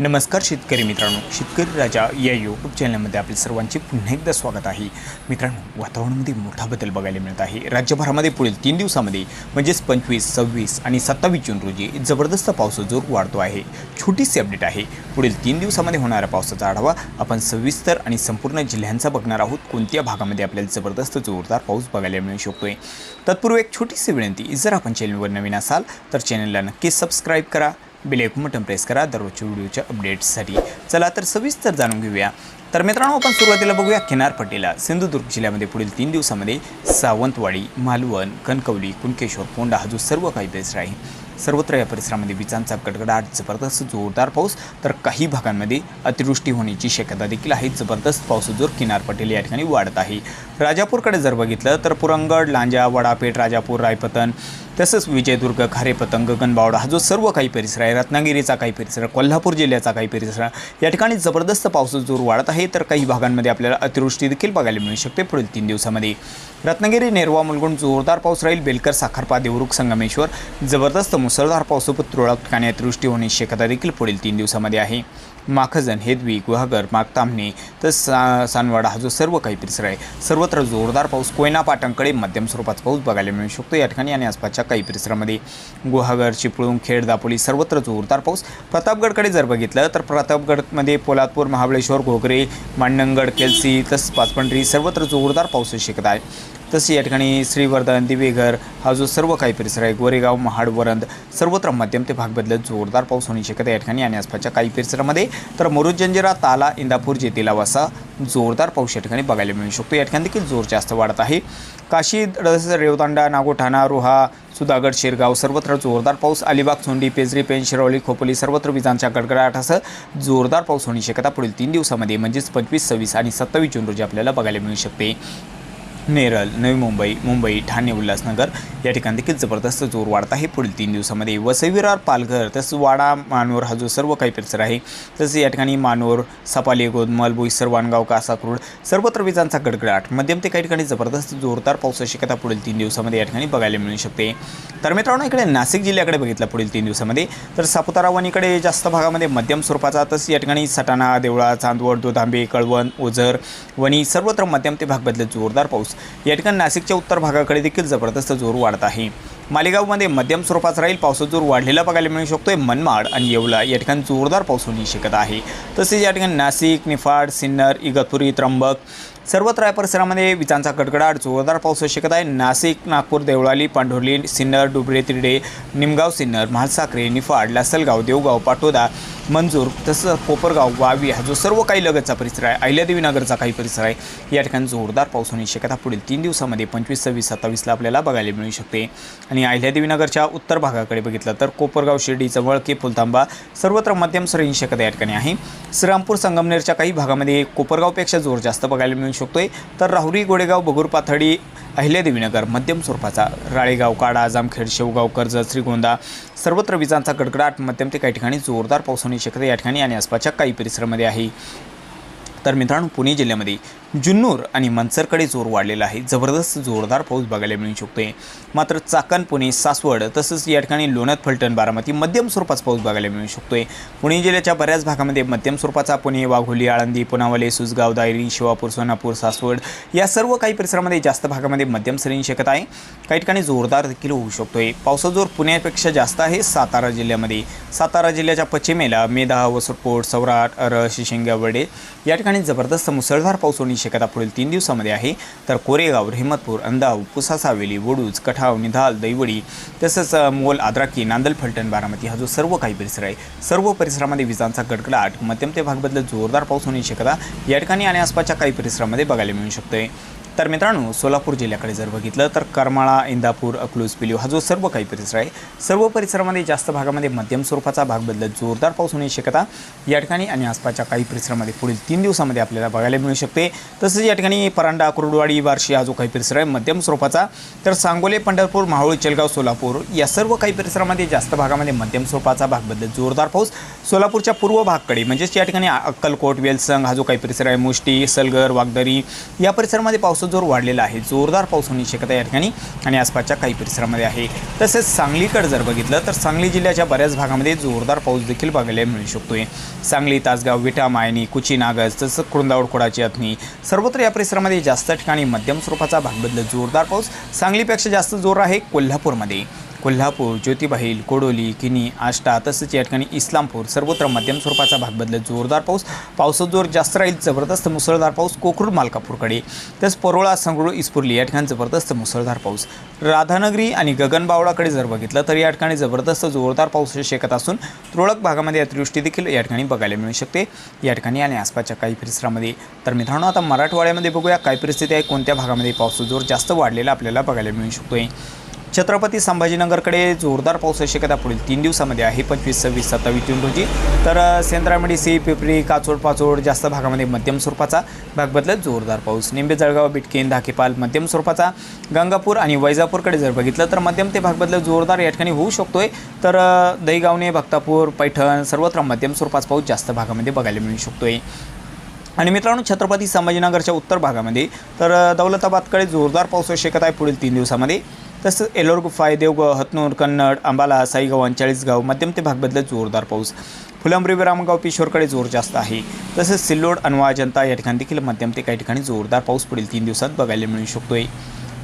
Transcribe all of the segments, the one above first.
नमस्कार शेतकरी मित्रांनो. शेतकरी राजा या यूट्यूब चॅनलमध्ये आपले सर्वांचे पुन्हा एकदा स्वागत आहे. मित्रांनो वातावरणामध्ये मोठा बदल बघायला मिळत आहे. राज्यभरामध्ये पुढील तीन दिवसामध्ये म्हणजेच पंचवीस सव्वीस आणि सत्तावीस जून रोजी जबरदस्त पावसाचा जोर वाढतो आहे. छोटीशी अपडेट आहे. पुढील तीन दिवसामध्ये होणाऱ्या पावसाचा आढावा आपण सविस्तर आणि संपूर्ण जिल्ह्यांचा बघणार आहोत. कोणत्या भागामध्ये आपल्याला जबरदस्त जोरदार पाऊस बघायला मिळू शकतोय? तत्पूर्वी एक छोटीशी विनंती जर आपण चॅनलवर नवीन असाल तर चॅनलला नक्कीच सबस्क्राईब करा. बेल ऐकून बटन प्रेस करा. दररोजच्या व्हिडिओच्या अपडेट्ससाठी चला तर सविस्तर जाणून घेऊया. तर मित्रांनो आपण सुरुवातीला बघूया किनारपट्टीला सिंधुदुर्ग जिल्ह्यामध्ये पुढील तीन दिवसामध्ये सावंतवाडी मालवण कणकवली कुणकेश्वर पोंडा हा जो सर्व काही परिसर आहे सर्वत्र या परिसरामध्ये विजांचा कडकडाट जबरदस्त जोरदार पाऊस तर काही भागांमध्ये अतिवृष्टी होण्याची शक्यता देखील आहे. जबरदस्त पावसजोर किनारपट्टीला या ठिकाणी वाढत आहे. राजापूरकडे जर बघितलं तर पुरंगड लांजा वडापेठ राजापूर रायपतन तसंच विजयदुर्ग खारेपतंग गणबावडा हा जो सर्व काही परिसर आहे रत्नागिरीचा काही परिसर कोल्हापूर जिल्ह्याचा काही परिसर या ठिकाणी जबरदस्त पावसाचा जोर वाढत आहे. तर काही भागांमध्ये आपल्याला अतिवृष्टी देखील बघायला मिळू शकते पुढील तीन दिवसामध्ये. रत्नागिरी नेरवा मुलगुण जोरदार पाऊस राहील. बेलकर साखरपा देवरुख संगमेश्वर जबरदस्त मुसळधार पावसोबत तुरळक ठिकाणी अतिवृष्टी होण्याची शक्यता देखील पुढील तीन दिवसामध्ये आहे. माखजन हेदवी गुहागर मागतामणे तर सा सानवाडा हा जो सर्व काही परिसर आहे सर्वत्र जोरदार पाऊस कोयना पाटणकडे मध्यम स्वरूपाचा पाऊस बघायला मिळू शकतो. या ठिकाणी आणि आसपासच्या काही परिसरामध्ये गुहागर चिपळूण खेड दापोली सर्वत्र जोरदार पाऊस. प्रतापगडकडे जर बघितलं तर प्रतापगडमध्ये पोलादपूर महाबळेश्वर घोगरे मांडणगड केलसी तसंच पाचपंढरी सर्वत्र जोरदार पाऊस शिकत आहे. तसे या ठिकाणी श्रीवर्धन दिवेघर हा जो सर्व काही परिसर आहे गोरेगाव महाड वरंद सर्वत्र मध्यम ते भाग बदलत जोरदार पाऊस होण्याची शक्यता या ठिकाणी आणि आसपासच्या काही परिसरामध्ये. तर मुरुड जंजिरा ताला इंदापूर जेतिला वासा जोरदार पाऊस या ठिकाणी बघायला मिळू शकतो. या ठिकाणी देखील जोर जास्त वाढत आहे. काशी रेवतांडा नागोठाणा रोहा सुधागड शिरगाव सर्वत्र जोरदार पाऊस. अलिबाग सोंडी पेजरी पेन शिरवली खोपोली सर्वत्र विजांच्या गडगडाटासह जोरदार पाऊस होण्याची शक्यता पुढील तीन दिवसामध्ये म्हणजेच पंचवीस सव्वीस आणि सत्तावीस जून रोजी आपल्याला बघायला मिळू शकते. नेरळ नवी मुंबई मुंबई ठाणे उल्हासनगर या ठिकाणी देखील जबरदस्त जोर वाढत आहे. पुढील तीन दिवसामध्ये वसई विरार पालघर तसंच वाडा मानोर हा जो सर्व काही परिसर आहे तसेच या ठिकाणी मानोर सपाली गोदमल बोईसर वाणगाव कासाक्रूड सर्वत्र विजांचा गडगडाट. मध्यम ते काही ठिकाणी जबरदस्त जोरदार पावसाची शक्यता पुढील तीन दिवसामध्ये या ठिकाणी बघायला मिळू शकते. तर मित्रांनो इकडे नाशिक जिल्ह्याकडे बघितलं पुढील तीन दिवसामध्ये तर सापुतारा वणीकडे जास्त भागामध्ये मध्यम स्वरूपाचा तसंच या ठिकाणी सटाणा देवळा चांदवड दोधांबे कळवण ओझर वणी सर्वत्र मध्यम ते भाग बदलत जोरदार पाऊस या ठिकाणी नाशिकच्या उत्तर भागाकडे देखील जबरदस्त जोर वाढत आहे. मालेगावमध्ये मध्यम स्वरूपाचा राहील पावसाचा जोर वाढलेला बघायला मिळू शकतोय. मनमाड आणि येवला या ठिकाणी जोरदार पाऊस होण्याची शक्यता आहे. तसेच या ठिकाणी नाशिक निफाड सिन्नर इगतपुरी त्र्यंबक सर्वत्र या परिसरामध्ये विजांचा कडकडाट जोरदार पाऊस होऊ शकत आहे. नाशिक नागपूर देवळाली पांढुर्ली सिन्नर डुबरे तिरडे निमगाव सिन्नर महासाखरे निफाड लासलगाव देवगाव पाटोदा मंजूर तसंच कोपरगाव वावी हा जो सर्व काही लगतचा परिसर आहे अहिल्यादेवीनगरचा काही परिसर आहे या ठिकाणी जोरदार पाऊस होण्याची शक्यता पुढील तीन दिवसामध्ये पंचवीस सव्वीस सत्तावीसला आपल्याला बघायला मिळू शकते. आणि अहिल्यादेवीनगरच्या उत्तर भागाकडे बघितलं तर कोपरगाव शिर्डी जवळके फुलतांबा सर्वत्र मध्यम सरींची शक्यता या ठिकाणी. आहे श्रीरामपूर संगमनेरच्या काही भागामध्ये कोपरगावपेक्षा जोर जास्त बघायला मिळू शकतोय. तर राहुरी गोडेगाव बगूर पाथडी अहिल्यादेवीनगर मध्यम स्वरूपाचा राळेगाव काडा जामखेड शेवगाव कर्जत श्रीगोंदा सर्वत्र विजांचा गडगडाट मध्यम ते काही ठिकाणी जोरदार पाऊस होण्याची शक्यता या ठिकाणी आणि आसपासच्या काही परिसरामध्ये आहे. तर मित्रांनो पुणे जिल्ह्यामध्ये जुन्नूर आणि मनसरकडे जोर वाढलेला आहे. जबरदस्त जोरदार पाऊस बघायला मिळू शकतोय. मात्र चाकण पुणे सासवड तसंच या ठिकाणी लोणत फलटण बारामती मध्यम स्वरूपाचा पाऊस बघायला मिळू शकतोय. पुणे जिल्ह्याच्या बऱ्याच भागामध्ये मध्यम स्वरूपाचा पुणे वाघोली आळंदी पुनावले सुसगाव दायरी शिवापूर सोनापूर सासवड या सर्व काही परिसरामध्ये जास्त भागामध्ये मध्यम सरींची शक्यता आहे. काही ठिकाणी जोरदार देखील होऊ शकतोय. पावसाचा जोर पुण्यापेक्षा जास्त आहे सातारा जिल्ह्यामध्ये. सातारा जिल्ह्याच्या पश्चिमेला मेधा वसरपोट सौराट अर शिशिंगावडे या ठिकाणी जबरदस्त मुसळधार पाऊस होण्याची शक्यता पुढील तीन दिवसामध्ये आहे. तर कोरेगाव रेहमतपूर अंदाव पुसा सावेली वडूज कठाव निधाल दैवडी तसंच मोल आद्राकी नांदल फलटण बारामती हा जो सर्व काही परिसर आहे सर्व परिसरामध्ये विजांचा गडगडाट मध्यम ते भाग जोरदार पाऊस होण्याची शक्यता या ठिकाणी आणि आसपासच्या काही परिसरामध्ये बघायला मिळू शकते तर मित्रांनो सोलापूर जिल्ह्याकडे जर बघितलं तर करमाळा इंदापूर अकलूज पिलीव हा जो सर्व काही परिसर आहे सर्व परिसरामध्ये जास्त भागामध्ये मध्यम स्वरूपाचा भाग बदलत जोरदार पाऊस होण्याची शक्यता या ठिकाणी आणि आसपासच्या काही परिसरामध्ये पुढील तीन दिवसामध्ये आपल्याला बघायला मिळू शकते. तसंच या ठिकाणी परांडा कुरुडवाडी बार्शी हा जो काही परिसर आहे मध्यम स्वरूपाचा. तर सांगोले पंढरपूर माहुळ चेलगाव सोलापूर या सर्व काही परिसरामध्ये जास्त भागामध्ये मध्यम स्वरूपाचा भाग बदलत जोरदार पाऊस. सोलापूरच्या पूर्व भागकडे म्हणजेच या ठिकाणी अक्कलकोट वेलसंग हा जो काही परिसर आहे मुष्टी सलगर वागदरी या परिसरामध्ये पाऊस पावसाचा जोर वाढलेला आहे. जोरदार पाऊस होण्याची शक्यता या ठिकाणी आणि आसपासच्या काही परिसरामध्ये आहे. तसेच सांगलीकडे जर बघितलं तर सांगली जिल्ह्याच्या बऱ्याच भागामध्ये जोरदार पाऊस देखील बघायला मिळू शकतोय. सांगली तासगाव विटा मायनी कुची नागज तसंच कुरुंदावड खोडाची अथनी सर्वत्र या परिसरामध्ये जास्त ठिकाणी मध्यम स्वरूपाचा भागबदल जोरदार पाऊस सांगलीपेक्षा जास्त जोर आहे कोल्हापूरमध्ये. कोल्हापूर ज्योतिबाईल कोडोली किनी आष्टा तसंच या ठिकाणी इस्लामपूर सर्वत्र मध्यम स्वरूपाचा भाग बदलत जोरदार पाऊस पावसाचा जोर जास्त राहील जबरदस्त मुसळधार पाऊस कोकरूड मालकापूरकडे. तसंच परोळा संगरूळ इस्पुर्ली या ठिकाणी जबरदस्त मुसळधार पाऊस. राधानगरी आणि गगनबावळाकडे जर बघितलं तर या ठिकाणी जबरदस्त जोरदार पाऊस शेकत असून तुरळक भागामध्ये अतिवृष्टी देखील या ठिकाणी बघायला मिळू शकते. या ठिकाणी आणि आसपासच्या काही परिसरामध्ये. तर मित्रांनो आता मराठवाड्यामध्ये बघूया काय परिस्थिती आहे कोणत्या भागामध्ये पावसाचा जोर जास्त वाढलेला आपल्याला बघायला मिळू शकतोय. छत्रपती संभाजीनगरकडे जोरदार पावसाची शक्यता पुढील तीन दिवसामध्ये आहे पंचवीस सव्वीस सत्तावीस जून रोजी. तर अ, सेंद्रामडी सी पिपरी काचोड पाचोड जास्त भागामध्ये मध्यम स्वरूपाचा भाग बदलत जोरदार पाऊस. निंबे जळगाव बिटकेन धाकेपाल मध्यम स्वरूपाचा. गंगापूर आणि वैजापूरकडे जर बघितलं तर मध्यम ते भाग बदलत जोरदार या ठिकाणी होऊ शकतोय. तर दहीगावणे भक्तापूर पैठण सर्वत्र मध्यम स्वरूपाचा पाऊस जास्त भागामध्ये बघायला मिळू शकतोय. आणि मित्रांनो छत्रपती संभाजीनगरच्या उत्तर भागामध्ये तर दौलताबादकडे जोरदार पावसाची शक्यता आहे पुढील तीन दिवसामध्ये. तसंच एलोर गुफाय देवगाव हतनूर कन्नड अंबाला साईगाव चाळीसगाव मध्यम ते भागबदलत जोरदार पाऊस. फुलंब्री विरामगाव पिशोरकडे जोर जास्त आहे. तसंच सिल्लोड अनवा जनता या ठिकाणी देखील मध्यम ते काही ठिकाणी जोरदार पाऊस पुढील तीन दिवसात बघायला मिळू शकतोय.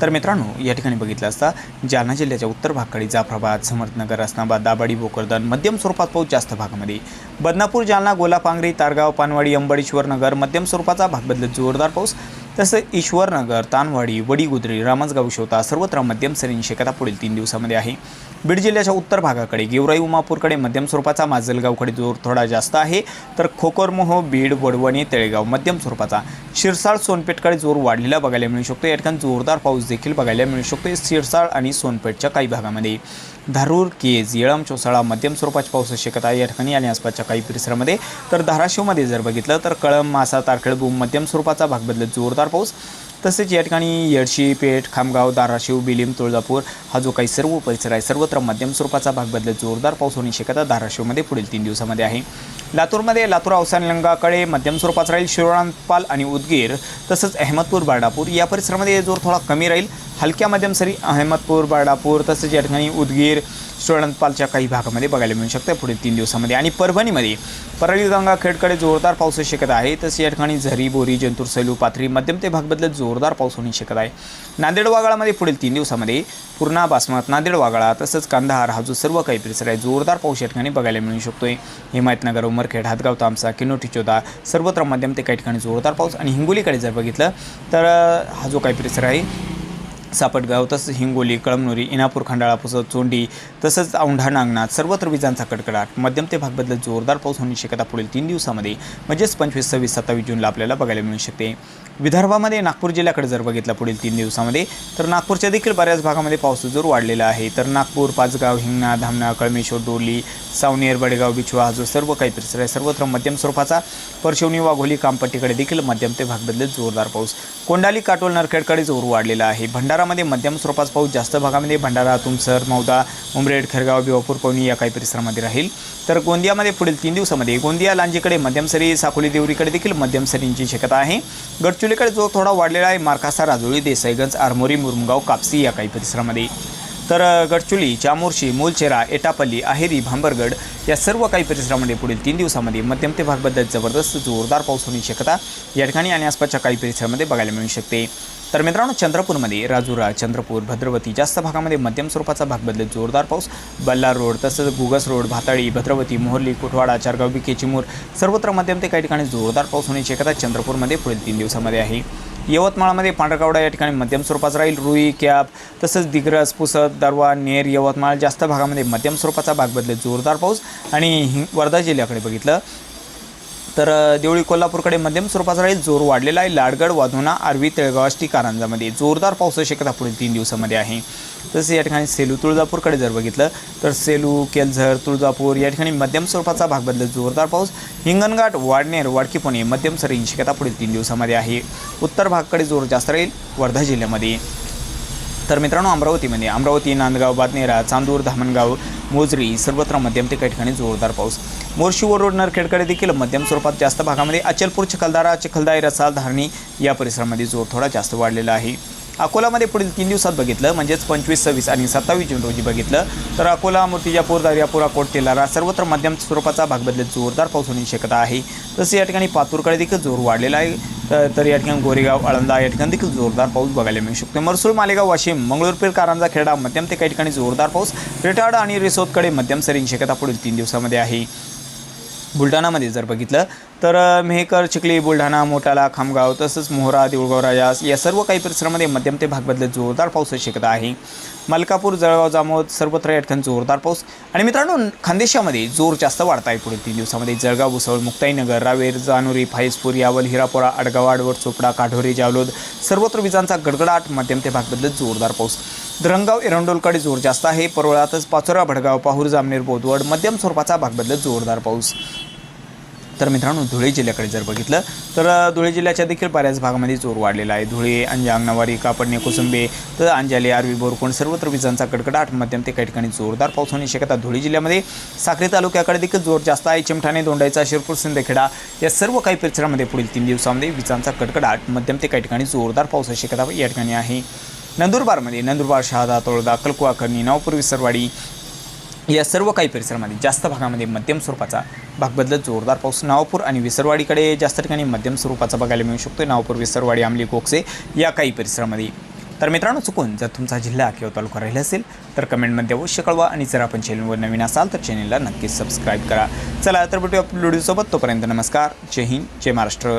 तर मित्रांनो या ठिकाणी बघितलं असता जालना जिल्ह्याच्या उत्तर भागाकडे जाफराबाद समर्थनगर अस्नाबाद दाबाडी भोकरदन मध्यम स्वरूपात पाऊस जास्त भागामध्ये. बदनापूर जालना गोलापांगरी तारगाव पानवाडी अंबळेश्वर नगर मध्यम स्वरूपाचा भाग बदलत जोरदार पाऊस. तसं ईश्वरनगर तानवाडी वडीगुद्री रामसगाव शोता सर्वत्र मध्यम सरींची शक्यता पुढील तीन दिवसामध्ये आहे. बीड जिल्ह्याच्या उत्तर भागाकडे गेवराई उमापूरकडे मध्यम स्वरूपाचा माजलगावकडे जोर थोडा जास्त आहे. तर खोकरमोह बीड वडवणी तळेगाव मध्यम स्वरूपाचा. शिरसाळ सोनपेठकडे जोर वाढलेला बघायला मिळू शकतो. या ठिकाणी जोरदार पाऊस देखील बघायला मिळू शकतो. शिरसाळ आणि सोनपेठच्या काही भागामध्ये. धारूर केज येळम चोसाळा मध्यम स्वरूपाची पावसाची शक्यता आहे. या ठिकाणी आणि आसपासच्या काही परिसरामध्ये. तर धाराशिवमध्ये जर बघितलं तर कळम मासा तारखेळ मध्यम स्वरूपाचा भाग बदलत जोरदार पाऊस. तसेच या ठिकाणी येडशी पेठ खामगाव धाराशिव बिलिम तुळजापूर हा जो काही सर्व परिसर आहे सर्वत्र मध्यम स्वरूपाचा भाग बदलत जोरदार पाऊस होण्याची शक्यता धाराशिवमध्ये पुढील तीन दिवसामध्ये आहे. लातूरमध्ये लातूर अवसानलंगाकडे मध्यम स्वरूपाचा राहील शिरोळांपाल आणि उदगीर तसंच अहमदपूर बारडापूर या परिसरामध्ये जोर थोडा कमी राहील. हलक्या मध्यम सरी अहमदपूर बारडापूर तसेच या ठिकाणी उदगीर शिरोळांपालच्या काही भागामध्ये बघायला मिळू शकतं. पुढील तीन दिवसामध्ये आणि परभणीमध्ये परळी गंगाखेडकडे जोरदार पाऊस शक्यता आहे. तसे या ठिकाणी झरी बोरी जंतूर सैलू पाथरी मध्यम ते भाग बदलत जोरदार पाऊस होण्याची शक्यता आहे. नांदेड वागळामध्ये पुढील तीन दिवसामध्ये पूर्णा बासमत नांदेड वागळा तसंच कांदाहार हा जो सर्व काही परिसर आहे जोरदार पाऊस या ठिकाणी बघायला मिळू शकतोय. हिमायतनगर उमरखेड हातगाव तामसा किनोटी चोदा सर्वत्र मध्यम ते काही ठिकाणी जोरदार पाऊस आणि हिंगोलीकडे जर बघितलं तर हा जो काही परिसर आहे सापटगाव तसंच हिंगोली कळमनुरी इनापूर खंडाळा पुसद चोंडी तसंच औंढा नागनाथ सर्वत्र विजांचा कडकडाट मध्यम ते भागबद्दल जोरदार पाऊस होण्याची शक्यता पुढील तीन दिवसामध्ये म्हणजेच पंचवीस सव्वीस सत्तावीस जूनला आपल्याला बघायला मिळू शकते. विदर्भामध्ये नागपूर जिल्ह्याकडे जर बघितलं पुढील तीन दिवसामध्ये तर नागपूरच्या देखील बऱ्याच भागामध्ये पाऊस जोर वाढलेला आहे. तर नागपूर पाचगाव हिंगणा धामणा कळमेश्वर डोली सावनेर बडेगाव बिछवा हा जो सर्व काही परिसर आहे सर्वत्र मध्यम स्वरूपाचा परशिवनी वाघोली कामपट्टीकडे देखील मध्यम ते भाग जोरदार पाऊस. कोंडाली काटोल नरखेडकडे जोर वाढलेला आहे. भंडारामध्ये मध्यम स्वरूपाचा पाऊस जास्त भागामध्ये भंडारा तुमसर मौदा उमरेड खरगाव बिवापूर पवनी या काही परिसरामध्ये राहील. तर गोंदियामध्ये पुढील तीन दिवसामध्ये गोंदिया लांजीकडे मध्यम सरी साकोली देवरीकडे देखील मध्यम सरींची शक्यता आहे. गडचुलीकडे जो थोडा वाढलेला आहे मार्कासा राजोळी देसाईगंज आरमोरी मुरमगाव कापसी या काही परिसरामध्ये. तर गडचुली चामोर्शी मूलचेरा एटापल्ली अहेरी भांबरगड या सर्व काही परिसरामध्ये पुढील तीन दिवसामध्ये मध्यम ते भागबद्दल जबरदस्त जोरदार पाऊस होण्याची शक्यता या ठिकाणी आणि आसपासच्या काही परिसरामध्ये बघायला मिळू शकते. तर मित्रांनो चंद्रपूरमध्ये राजुरा चंद्रपूर भद्रवती जास्त भागामध्ये मध्यम स्वरूपाचा भाग बदलत जोरदार पाऊस. बल्लार रोड तसंच गुगस रोड भाताळी भद्रवती मोहर्ली कुठवाडा चारगाव बिके चिमूर सर्वत्र मध्यम ते काही ठिकाणी जोरदार पाऊस होण्याची शक्यता चंद्रपूरमध्ये पुढील तीन दिवसामध्ये आहे. यवतमाळमध्ये पांढरगावडा या ठिकाणी मध्यम स्वरूपाचा राहील. रुई कॅप तसंच दिग्रस पुसद दरवा नेर यवतमाळ जास्त भागामध्ये मध्यम स्वरूपाचा भाग बदलेल जोरदार पाऊस. आणि हिं वर्धा जिल्ह्याकडे बघितलं तर देवळी कोल्हापूरकडे मध्यम स्वरूपाचा राहील जोर वाढलेला आहे. लाडगड वाधोना आरवी तेळगाव आष्टी कारंजामध्ये जोरदार पावसाची शक्यता पुढील तीन दिवसामध्ये आहे. तसेच या ठिकाणी सेलू तुळजापूरकडे जर बघितलं तर सेलू केलझर तुळजापूर या ठिकाणी मध्यम स्वरूपाचा भाग बदलत जोरदार पाऊस. हिंगणघाट वाडनेर वाडकीपुणे मध्यम सरींची शक्यता पुढील तीन दिवसामध्ये आहे. उत्तर भागकडे जोर जास्त राहील वर्धा जिल्ह्यामध्ये. तर मित्रांनो अमरावतीमध्ये अमरावती नांदगाव बादनेरा चांदूर धामणगाव मोजरी सर्वत्र मध्यम ते काही ठिकाणी जोरदार पाऊस. मोर्शीवर रोड नरखेडकडे देखील मध्यम स्वरूपात जास्त भागामध्ये अचलपूर चिखलदारा चिखलदाई रसाल धारणी या परिसरामध्ये जोर थोडा जास्त वाढलेला आहे. अकोलामध्ये पुढील तीन दिवसात बघितलं म्हणजेच पंचवीस सव्वीस आणि सत्तावीस जून रोजी बघितलं तर अकोला मूर्तिजापूर दर्यापूर अकोट तेलारा सर्वत्र मध्यम स्वरूपाचा भाग बदलत जोरदार पाऊस होण्याची शक्यता आहे. तसे या ठिकाणी पातूरकडे देखील जोर वाढलेला आहे. तर- या ठिकाणी गोरेगाव आळंदा या ठिकाणी देखील जोरदार पाऊस बघायला मिळू शकतो. मरसूळ मालेगाव वाशिम मंगळूरपीर कारंजा खेडा मध्यम ते काही ठिकाणी जोरदार पाऊस. रेटाड आणि रिसोदकडे मध्यम सरींची शक्यता पुढील तीन दिवसामध्ये आहे. बुलढाणामध्ये जर बघितलं तर मेहकर चिखली बुलढाणा मोटाला खामगाव तसंच मोहरा देऊळगाव राजास या सर्व काही परिसरामध्ये मध्यम ते भागबदलत जोरदार पाऊस शक्यता आहे. मलकापूर जळगाव जामोद सर्वत्र या ठिकाणी जोरदार पाऊस. आणि मित्रांनो खानदेशामध्ये जोर जास्त वाढत आहे पुढील तीन दिवसामध्ये. जळगाव भुसवळ मुक्ताईनगर रावेर जानोरी फाईजपूर यावल हिरापोरा अडगाव आडवड चोपडा काढोरी जावलोद सर्वत्र विजांचा गडगडाट मध्यम ते भागबदलत जोरदार पाऊस. धरणगाव एरंडोलकडे जोर जास्त आहे. परवळातच पाचोरा भडगाव पाहूर जामनेर बोदवड मध्यम स्वरूपाचा भागबदलत जोरदार पाऊस. तर मित्रांनो धुळे जिल्ह्याकडे जर बघितलं तर धुळे जिल्ह्याच्या देखील बऱ्याच भागामध्ये जोर वाढलेला आहे. धुळे अंजांग नवारी कापडणे कोसंबे तर अंजाले आरवी बोरकोण सर्वत्र विजांचा कडकडाट मध्यम ते काही ठिकाणी जोरदार पाऊस होण्याची शक्यता धुळे जिल्ह्यामध्ये. साखरे तालुक्याकडे देखील जोर जास्त आहे. चिमठाणे दोंडायचा शिरपूर सिंदखेडा या सर्व काही परिसरामध्ये पुढील तीन दिवसामध्ये विजांचा कडकडाट मध्यम ते काही ठिकाणी जोरदार पावसाची शक्यता या ठिकाणी आहे. नंदुरबारमध्ये नंदुरबार शहादा तोळदा कलकुवा करणी नावपूर विसरवाडी या सर्व काही परिसरामध्ये जास्त भागामध्ये मध्यम स्वरूपाचा भाग बदलत जोरदार पाऊस नावपूर आणि विसरवाडीकडे जास्त ठिकाणी मध्यम स्वरूपाचा बघायला मिळू शकतो नावपूर विसरवाडी आमली कोकसे या काही परिसरामध्ये. तर मित्रांनो चुकून जर तुमचा जिल्हा किंवा तालुका राहिला असेल तर कमेंटमध्ये अवश्य कळवा आणि जर आपण चॅनलवर नवीन असाल तर चॅनलला नक्कीच सबस्क्राईब करा. चला तर भेटूया आपल्या व्हिडिओसोबत तोपर्यंत नमस्कार. जय हिंद जय महाराष्ट्र.